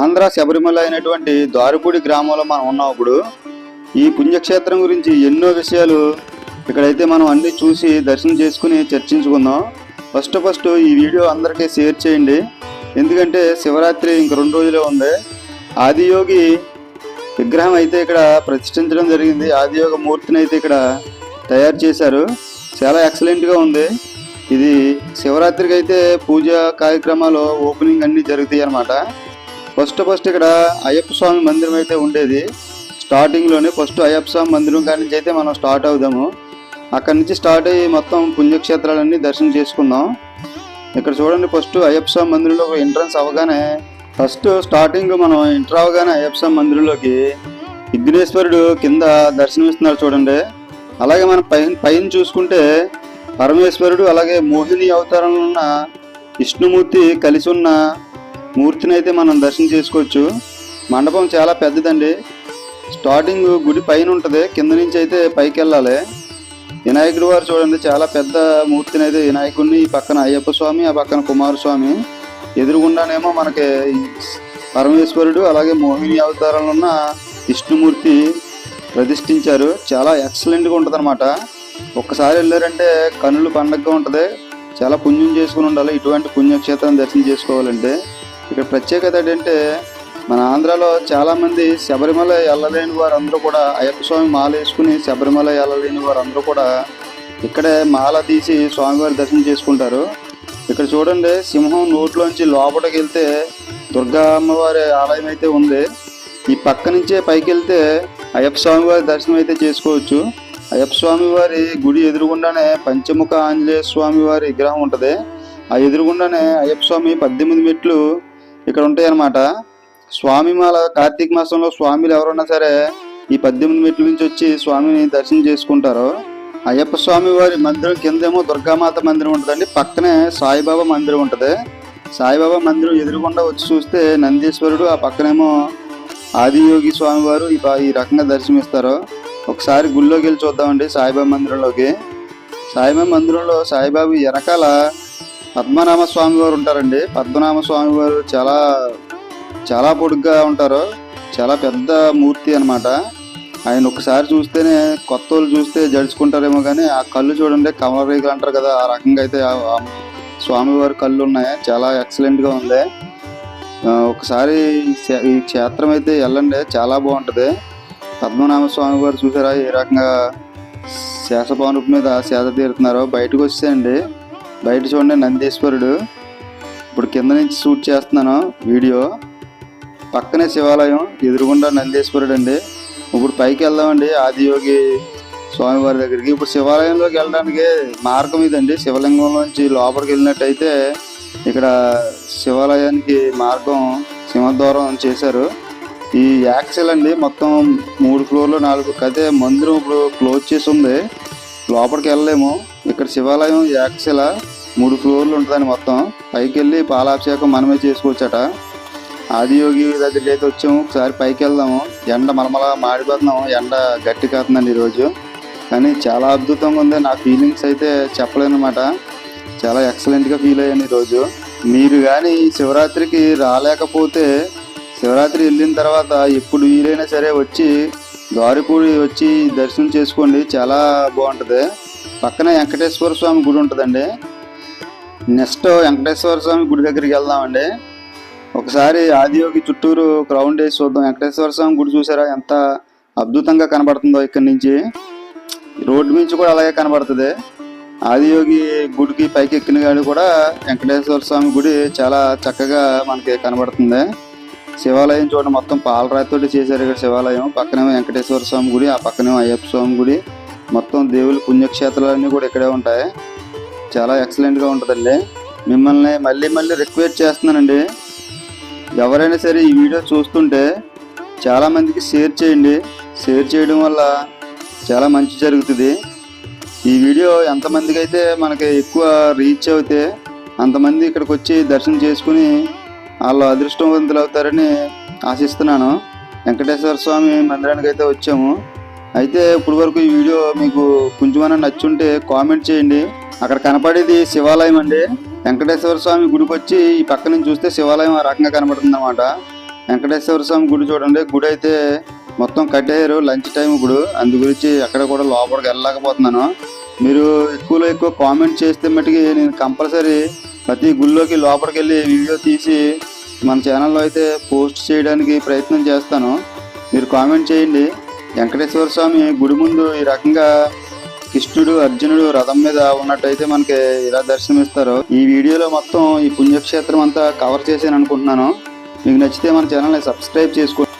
ఆంధ్ర శబరిమల అయినటువంటి ద్వారపూడి గ్రామంలో మనం ఉన్నాం ఇప్పుడు ఈ పుణ్యక్షేత్రం గురించి ఎన్నో విషయాలు ఇక్కడైతే మనం అన్ని చూసి దర్శనం చేసుకుని చర్చించుకుందాం. ఫస్ట్ ఫస్ట్ ఈ వీడియో అందరికీ షేర్ చేయండి. ఎందుకంటే శివరాత్రి ఇంక రెండు రోజులే ఉంది. ఆదియోగి విగ్రహం అయితే ఇక్కడ ప్రతిష్ఠించడం జరిగింది. ఆదియోగ మూర్తిని అయితే ఇక్కడ తయారు చేశారు. చాలా ఎక్సలెంట్గా ఉంది. ఇది శివరాత్రికి అయితే పూజా కార్యక్రమాలు ఓపెనింగ్ అన్నీ జరుగుతాయి అన్నమాట. ఫస్ట్ ఫస్ట్ ఇక్కడ అయ్యప్ప స్వామి మందిరం అయితే ఉండేది. స్టార్టింగ్లోనే ఫస్ట్ అయ్యప్ప స్వామి మందిరం కాడి నుంచి అయితే మనం స్టార్ట్ అవుదాము. అక్కడి నుంచి స్టార్ట్ అయ్యి మొత్తం పుణ్యక్షేత్రాలన్నీ దర్శనం చేసుకుందాం. ఇక్కడ చూడండి ఫస్ట్ అయ్యప్ప స్వామి మందిరంలో ఎంట్రన్స్ అవగానే ఫస్ట్ స్టార్టింగ్ మనం ఎంటర్ అవగానే అయ్యప్ప స్వామి మందిరంలోకి విఘ్నేశ్వరుడు కింద దర్శనమిస్తున్నారు చూడండి. అలాగే మనం పైన పైన చూసుకుంటే పరమేశ్వరుడు అలాగే మోహిని అవతారంలో ఉన్న విష్ణుమూర్తి కలిసి ఉన్న మూర్తిని అయితే మనం దర్శనం చేసుకోవచ్చు. మండపం చాలా పెద్దదండి. స్టార్టింగ్ గుడి పైన ఉంటుంది. కింద నుంచి అయితే పైకి వెళ్ళాలి. వినాయకుడి వారు చూడండి చాలా పెద్ద మూర్తిని అయితే వినాయకుడిని ఈ పక్కన అయ్యప్ప స్వామి ఆ పక్కన కుమారస్వామి ఎదురుగుండానేమో మనకి పరమేశ్వరుడు అలాగే మోహిని అవతారంలో ఉన్న విష్ణుమూర్తి ప్రతిష్ఠించారు. చాలా ఎక్సలెంట్గా ఉంటుంది అనమాట ఒక్కసారి వెళ్ళారంటే కన్నులు పండగగా ఉంటుంది. చాలా పుణ్యం చేసుకుని ఉండాలి. ఇటువంటి పుణ్యక్షేత్రం దర్శనం చేసుకోవాలంటే. ఇక్కడ ప్రత్యేకత ఏంటంటే మన ఆంధ్రాలో చాలామంది శబరిమల వెళ్ళలేని వారందరూ కూడా అయ్యప్ప స్వామి మాల వేసుకుని శబరిమల వెళ్ళలేని వారందరూ కూడా ఇక్కడే మాల తీసి స్వామివారి దర్శనం చేసుకుంటారు. ఇక్కడ చూడండి సింహం నోట్లోంచి లోపలికి వెళ్తే దుర్గా అమ్మవారి ఆలయం అయితే ఉంది. ఈ పక్క నుంచే పైకి వెళ్తే అయ్యప్ప స్వామి వారి దర్శనం అయితే చేసుకోవచ్చు. అయ్యప్ప స్వామి వారి గుడి ఎదురుగుండానే పంచముఖ ఆంజనేయ స్వామి వారి విగ్రహం ఉంటుంది. ఆ ఎదురుగుండానే అయ్యప్ప స్వామి పద్దెనిమిది మెట్లు ఇక్కడ ఉంటాయి అన్నమాట స్వామి మాల కార్తీక మాసంలో స్వామిలు ఎవరన్నా సరే ఈ పద్దెనిమిది మెట్ల నుంచి వచ్చి స్వామిని దర్శనం చేసుకుంటారు. అయ్యప్ప స్వామి వారి మందిరం కిందేమో దుర్గామాత మందిరం ఉంటుందండి. పక్కనే సాయిబాబా మందిరం ఉంటుంది. సాయిబాబా మందిరం ఎదురుగుండా వచ్చి చూస్తే నందీశ్వరుడు ఆ పక్కనేమో ఆదియోగి స్వామివారు ఈ రకంగా దర్శనమిస్తారు. ఒకసారి గుళ్ళోకి వెళ్ళి చూద్దామండి సాయిబాబా మందిరంలోకి. సాయిబాబా మందిరంలో సాయిబాబా వెనకాల పద్మనామ స్వామి వారు ఉంటారండి. పద్మనామ స్వామి వారు చాలా చాలా పొడుగ్గా ఉంటారు. చాలా పెద్ద మూర్తి అన్నమాట. ఆయన ఒకసారి చూస్తేనే కొత్త వాళ్ళు చూస్తే జడుచుకుంటారేమో కానీ ఆ కళ్ళు చూడండి కమల రేగులు అంటారు కదా ఆ రకంగా అయితే స్వామివారి కళ్ళు ఉన్నాయి. చాలా ఎక్సలెంట్గా ఉంది. ఒకసారి ఈ క్షేత్రం అయితే వెళ్ళండి. చాలా బాగుంటుంది. పద్మనాభ స్వామి వారు చూసారా ఏ రకంగా శేషపానుపు మీద సేద తీరుతున్నారో? బయటకు వచ్చేయండి. బయట చూడండి నందీశ్వరుడు. ఇప్పుడు కింద నుంచి షూట్ చేస్తున్నాను వీడియో. పక్కనే శివాలయం ఎదురుగుండా నందీశ్వరుడు అండి ఇప్పుడు పైకి వెళ్దామండి ఆదియోగి స్వామివారి దగ్గరికి. ఇప్పుడు శివాలయంలోకి వెళ్ళడానికి మార్గం ఇదండి. శివలింగంలోంచి లోపలికి వెళ్ళినట్టయితే ఇక్కడ శివాలయానికి మార్గం సింహద్వారం చేశారు. ఈ యాక్సెల్ అండి మొత్తం మూడు ఫ్లోర్లు నాలుగు అదే మందిరం ఇప్పుడు క్లోజ్ చేసి ఉంది. లోపలికి వెళ్ళలేము. ఇక్కడ శివాలయం యాక్సెల. మూడు ఫ్లోర్లు ఉంటుందని మొత్తం. పైకి వెళ్ళి పాలాభిషేకం మనమే చేసుకోవచ్చట. ఆదియోగి దగ్గరికి అయితే వచ్చాము. ఒకసారి పైకి వెళ్దాము ఎండ మలమల మాడిపోతున్నాము. ఎండ గట్టి కాతుందండి ఈరోజు. కానీ చాలా అద్భుతంగా ఉంది. నా ఫీలింగ్స్ అయితే చెప్పలేను అనమాట చాలా ఎక్సలెంట్గా ఫీల్ అయ్యాను ఈరోజు. మీరు కానీ శివరాత్రికి రాలేకపోతే శివరాత్రి వెళ్ళిన తర్వాత ఎప్పుడు వీలైనా సరే వచ్చి ద్వారిపూడి వచ్చి దర్శనం చేసుకోండి. చాలా బాగుంటుంది. పక్కన వెంకటేశ్వర స్వామి గుడి ఉంటుందండి. నెక్స్ట్ వెంకటేశ్వర స్వామి గుడి దగ్గరికి వెళ్దామండి. ఒకసారి ఆదియోగి చుట్టూరు క్రౌండ్ వేసి చూద్దాం. వెంకటేశ్వర స్వామి గుడి చూసారా? ఎంత అద్భుతంగా కనబడుతుందో ఇక్కడి నుంచి. రోడ్డు నుంచి కూడా అలాగే కనబడుతుంది. ఆదియోగి గుడికి పైకి ఎక్కిన గాడి కూడా వెంకటేశ్వర స్వామి గుడి చాలా చక్కగా మనకి కనబడుతుంది. శివాలయం చూడండి మొత్తం పాలరాతితోటి చేశారు ఇక్కడ శివాలయం. పక్కనేమో వెంకటేశ్వర స్వామి గుడి ఆ పక్కనేమో అయ్యప్ప స్వామి గుడి. మొత్తం దేవుళ్ళ పుణ్యక్షేత్రాలన్నీ కూడా ఇక్కడే ఉంటాయి. చాలా ఎక్సలెంట్గా ఉంటుందండి. మిమ్మల్ని మళ్ళీ మళ్ళీ రిక్వెస్ట్ చేస్తున్నానండి. ఎవరైనా సరే ఈ వీడియో చూస్తుంటే చాలామందికి షేర్ చేయండి. షేర్ చేయడం వల్ల చాలా మంచి జరుగుతుంది. ఈ వీడియో ఎంతమందికి అయితే మనకి ఎక్కువ రీచ్ అవుతే అంతమంది ఇక్కడికి వచ్చి దర్శనం చేసుకుని వాళ్ళు అదృష్టవంతులు అవుతారని ఆశిస్తున్నాను. వెంకటేశ్వర స్వామి మందిరానికి అయితే వచ్చాము. అయితే ఇప్పటివరకు ఈ వీడియో మీకు కొంచెమైనా నచ్చుంటే కామెంట్ చేయండి. అక్కడ కనపడేది శివాలయం అండి. వెంకటేశ్వర స్వామి గుడికి వచ్చి ఈ పక్క నుంచి చూస్తే శివాలయం ఆ రకంగా కనబడుతుంది అనమాట వెంకటేశ్వర స్వామి గుడి చూడండి గుడి అయితే మొత్తం కట్టేయారు లంచ్ టైం ఇప్పుడు అందు గురించి ఎక్కడ కూడా లోపలికి వెళ్ళలేకపోతున్నాను. మీరు ఎక్కువలో ఎక్కువ కామెంట్ చేస్తే మట్టుకి నేను కంపల్సరీ ప్రతి గుళ్ళోకి లోపలికి వెళ్ళి వీడియో తీసి మన ఛానల్లో అయితే పోస్ట్ చేయడానికి ప్రయత్నం చేస్తాను. మీరు కామెంట్ చేయండి. వెంకటేశ్వర స్వామి గుడి ముందు ఈ రకంగా కృష్ణుడు అర్జునుడు రథం మీద ఉన్నట్టయితే మనకి ఇలా దర్శనమిస్తారు. ఈ వీడియోలో మొత్తం ఈ పుణ్యక్షేత్రం అంతా కవర్ చేసాను అనుకుంటున్నాను. మీకు నచ్చితే మన ఛానల్ని సబ్స్క్రైబ్ చేసుకోండి